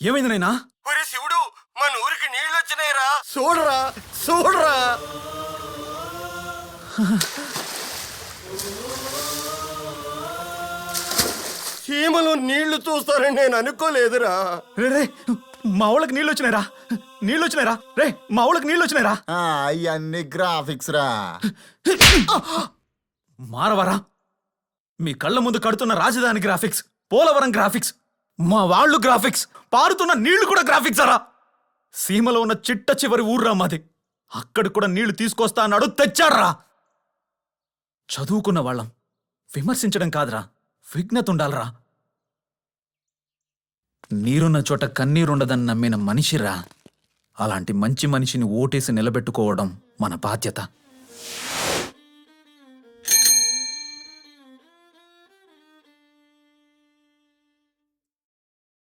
ఏమైంది నైనా ఒరే శివుడు మన ఊరికి నీళ్ళు వచ్చినాయిరా. చూడరా చూడరా. సీమలో నీళ్ళు చూస్తారని నేను అనుకోలేదురా. రే రే మా ఊళ్ళకి నీళ్ళు వచ్చినాయిరా. నీళ్ళు వచ్చినాయిరా. రే మా ఊళ్ళకి నీళ్ళు వచ్చినాయిరా. ఆ, ఇవన్నీ గ్రాఫిక్స్ రా. మారవరా? మీ కళ్ళ ముందు కడుతున్న రాజధాని గ్రాఫిక్స్ పోలవరం గ్రాఫిక్స్ మా వాళ్ళు గ్రాఫిక్స్ పారుతున్న నీళ్ళు కూడా గ్రాఫిక్స్ అరా. సీమలో ఉన్న చిట్ట చివరి ఊర్రా మాది. అక్కడ కూడా నీళ్ళు తీసుకొస్తా అన్నాడు తెచ్చాడ్రా. చదువుకున్న వాళ్ళం విమర్శించడం కాదురా విఘ్నత ఉండాలరా. నీరున్న చోట కన్నీరుండదని నమ్మిన మనిషిరా. అలాంటి మంచి మనిషిని ఓటేసి నిలబెట్టుకోవడం మన బాధ్యత.